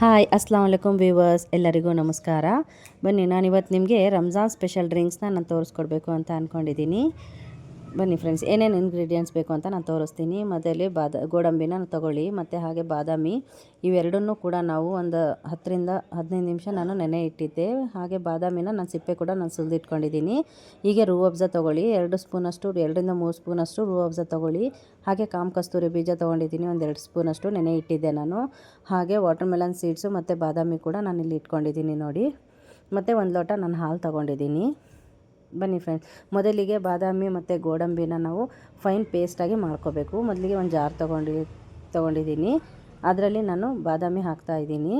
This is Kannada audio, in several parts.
ಹಾಯ್ ಅಸ್ಲಾಂ ವಲೈಕುಮ್ ವ್ಯೂವರ್ಸ್ ಎಲ್ಲರಿಗೂ ನಮಸ್ಕಾರ. ಬನ್ನಿ ನಾನು ಇವತ್ತು ನಿಮಗೆ ರಂಜಾನ್ ಸ್ಪೆಷಲ್ ಡ್ರಿಂಕ್ಸ್ನ ನಾನು ತೋರಿಸ್ಕೊಡ್ಬೇಕು ಅಂತ ಅಂದ್ಕೊಂಡಿದ್ದೀನಿ ಬನ್ನಿ ಫ್ರೆಂಡ್ಸ್ ಏನೇನು ಇಂಗ್ರೀಡಿಯೆಂಟ್ಸ್ ಬೇಕು ಅಂತ ನಾನು ತೋರಿಸ್ತೀನಿ. ಮೊದಲೇ ಬಾದ, ಗೋಡಂಬಿನ ತೊಗೊಳ್ಳಿ, ಮತ್ತು ಹಾಗೆ ಬಾದಾಮಿ, ಇವೆರಡನ್ನೂ ಕೂಡ ನಾವು ಒಂದು ಹತ್ತರಿಂದ ಹದಿನೈದು ನಿಮಿಷ ನಾನು ನೆನೆ ಇಟ್ಟಿದ್ದೆ. ಹಾಗೆ ಬಾದಾಮಿನ ನಾನು ಸಿಪ್ಪೆ ಕೂಡ ನಾನು ಸುಲಿದಿಟ್ಕೊಂಡಿದ್ದೀನಿ. ಹೀಗೆ ರೂ ಅಬ್ಜ ತೊಗೊಳ್ಳಿ, ಎರಡು ಸ್ಪೂನಷ್ಟು, ಎರಡರಿಂದ ಮೂರು ಸ್ಪೂನಷ್ಟು ರೂ ಅಬ್ಜ ತೊಗೊಳ್ಳಿ. ಹಾಗೆ ಕಾಮ್ ಕಸ್ತೂರಿ ಬೀಜ ತೊಗೊಂಡಿದ್ದೀನಿ, ಒಂದು ಎರಡು ಸ್ಪೂನಷ್ಟು ನೆನೆ ಇಟ್ಟಿದ್ದೆ ನಾನು. ಹಾಗೆ ವಾಟರ್ ಮೆಲನ್ ಸೀಡ್ಸು ಮತ್ತು ಬಾದಾಮಿ ಕೂಡ ನಾನು ಇಲ್ಲಿ ಇಟ್ಕೊಂಡಿದ್ದೀನಿ ನೋಡಿ. ಮತ್ತು ಒಂದು ಲೋಟ ನಾನು ಹಾಲು ತೊಗೊಂಡಿದ್ದೀನಿ. ಬನ್ನಿ ಫ್ರೆಂಡ್ಸ್ ಮೊದಲಿಗೆ ಬಾದಾಮಿ ಮತ್ತು ಗೋಡಂಬಿನ ನಾವು ಫೈನ್ ಪೇಸ್ಟಾಗಿ ಮಾಡ್ಕೋಬೇಕು. ಮೊದಲಿಗೆ ಒಂದು ಜಾರ್ ತೊಗೊಂಡಿ ತೊಗೊಂಡಿದ್ದೀನಿ ಅದರಲ್ಲಿ ನಾನು ಬಾದಾಮಿ ಹಾಕ್ತಾ ಇದ್ದೀನಿ.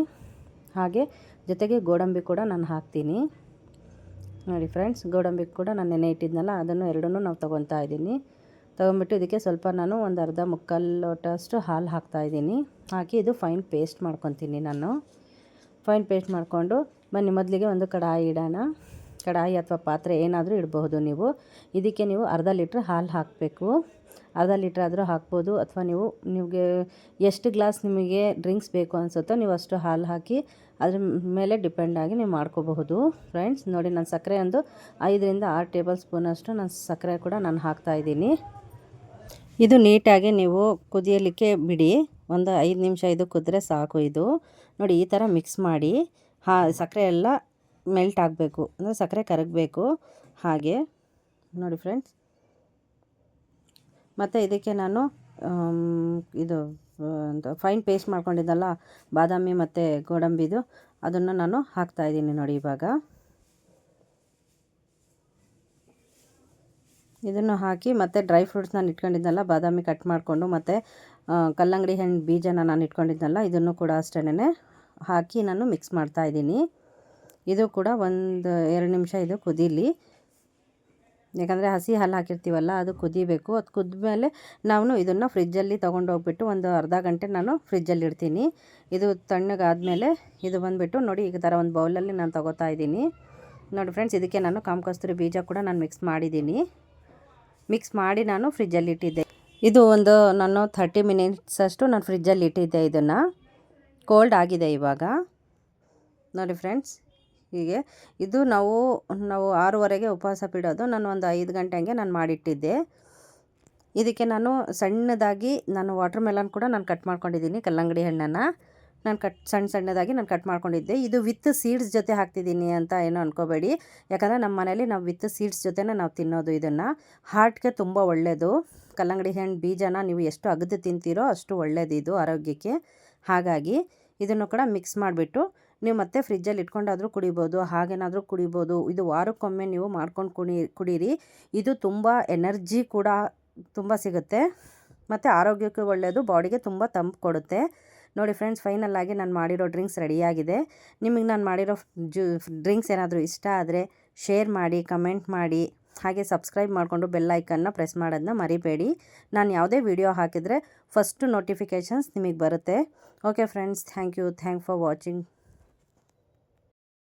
ಹಾಗೆ ಜೊತೆಗೆ ಗೋಡಂಬಿ ಕೂಡ ನಾನು ಹಾಕ್ತೀನಿ. ನೋಡಿ ಫ್ರೆಂಡ್ಸ್ ಗೋಡಂಬಿ ಕೂಡ ನಾನು ನೆನೆ ಇಟ್ಟಿದ್ನಲ್ಲ, ಅದನ್ನು ಎರಡನ್ನೂ ನಾವು ತೊಗೊತಾ ಇದ್ದೀನಿ. ತೊಗೊಂಬಿಟ್ಟು ಇದಕ್ಕೆ ಸ್ವಲ್ಪ ನಾನು ಒಂದು ಅರ್ಧ ಮುಕ್ಕಾಲು ಲೋಟಷ್ಟು ಹಾಲು ಹಾಕ್ತಾಯಿದ್ದೀನಿ ಹಾಕಿ ಇದು ಫೈನ್ ಪೇಸ್ಟ್ ಮಾಡ್ಕೊತೀನಿ ನಾನು. ಫೈನ್ ಪೇಸ್ಟ್ ಮಾಡಿಕೊಂಡು ಬನ್ನಿ, ಮೊದಲಿಗೆ ಒಂದು ಕಡಾಯಿ ಇಡೋಣ. ಕಡಾಯಿ ಅಥವಾ ಪಾತ್ರೆ ಏನಾದರೂ ಇಡಬಹುದು ನೀವು. ಇದಕ್ಕೆ ನೀವು ಅರ್ಧ ಲೀಟ್ರ್ ಹಾಲು ಹಾಕಬೇಕು. ಅರ್ಧ ಲೀಟ್ರ್ ಆದರೂ ಹಾಕ್ಬೋದು. ಅಥವಾ ನೀವು, ನಿಮಗೆ ಎಷ್ಟು ಗ್ಲಾಸ್ ನಿಮಗೆ ಡ್ರಿಂಕ್ಸ್ ಬೇಕು ಅನಿಸುತ್ತೋ ನೀವು ಅಷ್ಟು ಹಾಲು ಹಾಕಿ ಅದ್ರ ಮೇಲೆ ಡಿಪೆಂಡಾಗಿ ನೀವು ಮಾಡ್ಕೋಬಹುದು. ಫ್ರೆಂಡ್ಸ್, ನೋಡಿ ನಾನು ಸಕ್ಕರೆ ಒಂದು ಐದರಿಂದ ಆರು ಟೇಬಲ್ ಸ್ಪೂನಷ್ಟು ನಾನು ಸಕ್ಕರೆ ಕೂಡ ನಾನು ಹಾಕ್ತಾಯಿದ್ದೀನಿ ಇದು ನೀಟಾಗಿ ನೀವು ಕುದಿಯಲಿಕ್ಕೆ ಬಿಡಿ. ಒಂದು ಐದು ನಿಮಿಷ ಇದು ಕುದ್ರೆ ಸಾಕು ಇದು. ನೋಡಿ ಈ ಥರ ಮಿಕ್ಸ್ ಮಾಡಿ. ಹಾ, ಸಕ್ಕರೆ ಎಲ್ಲ ಮೆಲ್ಟ್ ಆಗಬೇಕು, ಅಂದರೆ ಸಕ್ಕರೆ ಕರಗಬೇಕು. ಹಾಗೆ, ನೋಡಿ ಫ್ರೆಂಡ್ಸ್. ಮತ್ತು ಇದಕ್ಕೆ ನಾನು ಇದು ಫೈನ್ ಪೇಸ್ಟ್ ಮಾಡ್ಕೊಂಡಿದ್ದಲ್ಲ, ಬಾದಾಮಿ ಮತ್ತು ಗೋಡಂಬಿದು, ಅದನ್ನು ನಾನು ಹಾಕ್ತಾಯಿದ್ದೀನಿ ನೋಡಿ ಇವಾಗ. ಇದನ್ನು ಹಾಕಿ ಮತ್ತು ಡ್ರೈ ಫ್ರೂಟ್ಸ್ ನಾನು ಇಟ್ಕೊಂಡಿದ್ದಲ್ಲ, ಬಾದಾಮಿ ಕಟ್ ಮಾಡಿಕೊಂಡು, ಮತ್ತು ಕಲ್ಲಂಗಡಿ ಹಣ್ಣು ಬೀಜನ ನಾನು ಇಟ್ಕೊಂಡಿದ್ದಲ್ಲ, ಇದನ್ನು ಕೂಡ ಅಷ್ಟೇ ಹಾಕಿ ನಾನು ಮಿಕ್ಸ್ ಮಾಡ್ತಾಯಿದ್ದೀನಿ ಇದು ಕೂಡ ಒಂದು ಎರಡು ನಿಮಿಷ ಇದು ಕುದೀಲಿ. ಯಾಕಂದರೆ ಹಸಿ ಹಾಲು ಹಾಕಿರ್ತೀವಲ್ಲ, ಅದು ಕುದಿಬೇಕು. ಅದು ಕುದ್ಮೇಲೆ ನಾನು ಇದನ್ನು ಫ್ರಿಜ್ಜಲ್ಲಿ ತೊಗೊಂಡೋಗ್ಬಿಟ್ಟು ಒಂದು ಅರ್ಧ ಗಂಟೆ ನಾನು ಫ್ರಿಜ್ಜಲ್ಲಿ ಇಡ್ತೀನಿ. ಇದು ತಣ್ಣಗಾದಮೇಲೆ ಇದು ಬಂದುಬಿಟ್ಟು ನೋಡಿ ಈ ಥರ ಒಂದು ಬೌಲಲ್ಲಿ ನಾನು ತೊಗೋತಾ ಇದ್ದೀನಿ. ನೋಡಿ ಫ್ರೆಂಡ್ಸ್, ಇದಕ್ಕೆ ನಾನು ಕಾಮಕಸ್ತೂರಿ ಬೀಜ ಕೂಡ ನಾನು ಮಿಕ್ಸ್ ಮಾಡಿದ್ದೀನಿ. ಮಿಕ್ಸ್ ಮಾಡಿ ನಾನು ಫ್ರಿಜ್ಜಲ್ಲಿ ಇಟ್ಟಿದ್ದೆ. ಇದು ಒಂದು ನಾನು ಥರ್ಟಿ ಮಿನಿಟ್ಸಷ್ಟು ನಾನು ಫ್ರಿಜ್ಜಲ್ಲಿ ಇಟ್ಟಿದ್ದೆ ಇದನ್ನು. ಕೋಲ್ಡ್ ಆಗಿದೆ ಇವಾಗ. ನೋಡಿ ಫ್ರೆಂಡ್ಸ್ ಹೀಗೆ. ಇದು ನಾವು ನಾವು ಆರೂವರೆಗೆ ಉಪವಾಸ ಬಿಡೋದು. ನಾನು ಒಂದು ಐದು ಗಂಟೆ ಹಂಗೆ ನಾನು ಮಾಡಿಟ್ಟಿದ್ದೆ. ಇದಕ್ಕೆ ನಾನು ಸಣ್ಣದಾಗಿ ನಾನು ವಾಟರ್ ಮೆಲನ್ ಕೂಡ ನಾನು ಕಟ್ ಮಾಡ್ಕೊಂಡಿದ್ದೀನಿ, ಕಲ್ಲಂಗಡಿ ಹಣ್ಣನ್ನು. ನಾನು ಕಟ್ ಸಣ್ಣ ಸಣ್ಣದಾಗಿ ನಾನು ಕಟ್ ಮಾಡ್ಕೊಂಡಿದ್ದೆ. ಇದು ವಿತ್ ಸೀಡ್ಸ್ ಜೊತೆ ಹಾಕ್ತಿದ್ದೀನಿ ಅಂತ ಏನೋ ಅನ್ಕೋಬೇಡಿ. ಯಾಕಂದರೆ ನಮ್ಮ ಮನೇಲಿ ನಾವು ವಿತ್ ಸೀಡ್ಸ್ ಜೊತೆನೇ ನಾವು ತಿನ್ನೋದು ಇದನ್ನು. ಹಾರ್ಟ್ಗೆ ತುಂಬ ಒಳ್ಳೆಯದು ಕಲ್ಲಂಗಡಿ ಹಣ್ಣು ಬೀಜನ ನೀವು ಎಷ್ಟು ಅಗದು ತಿಂತೀರೋ ಅಷ್ಟು ಒಳ್ಳೇದು ಇದು ಆರೋಗ್ಯಕ್ಕೆ. ಹಾಗಾಗಿ ಇದನ್ನು ಕೂಡ ಮಿಕ್ಸ್ ಮಾಡಿಬಿಟ್ಟು ನೀವು ಮತ್ತೆ ಫ್ರಿಜ್ಜಲ್ಲಿ ಇಟ್ಕೊಂಡಾದರೂ ಕುಡಿಬೋದು, ಹಾಗೇನಾದರೂ ಕುಡಿಬೋದು, ಇದು ವಾರಕ್ಕೊಮ್ಮೆ ನೀವು ಮಾಡ್ಕೊಂಡು ಕುಣಿ, ಕುಡೀರಿ. ಇದು ತುಂಬ ಎನರ್ಜಿ ಕೂಡ ತುಂಬ ಸಿಗುತ್ತೆ. ಮತ್ತು ಆರೋಗ್ಯಕ್ಕೆ ಒಳ್ಳೆಯದು ಬಾಡಿಗೆ ತುಂಬ ತಂಪು ಕೊಡುತ್ತೆ. ನೋಡಿ ಫ್ರೆಂಡ್ಸ್ ಫೈನಲ್ಲಾಗಿ ನಾನು ಮಾಡಿರೋ ಡ್ರಿಂಕ್ಸ್ ರೆಡಿಯಾಗಿದೆ. ನಿಮಗೆ ನಾನು ಮಾಡಿರೋ ಜ್ಯೂ ಡ್ರಿಂಕ್ಸ್ ಏನಾದರೂ ಇಷ್ಟ ಆದರೆ ಶೇರ್ ಮಾಡಿ, ಕಮೆಂಟ್ ಮಾಡಿ, ಹಾಗೆ ಸಬ್ಸ್ಕ್ರೈಬ್ ಮಾಡಿಕೊಂಡು ಬೆಲ್ಲೈಕನ್ನ ಪ್ರೆಸ್ ಮಾಡೋದನ್ನ ಮರಿಬೇಡಿ. ನಾನು ಯಾವುದೇ ವಿಡಿಯೋ ಹಾಕಿದರೆ ಫಸ್ಟು ನೋಟಿಫಿಕೇಷನ್ಸ್ ನಿಮಗೆ ಬರುತ್ತೆ. Okay friends, thank you, thank for watching.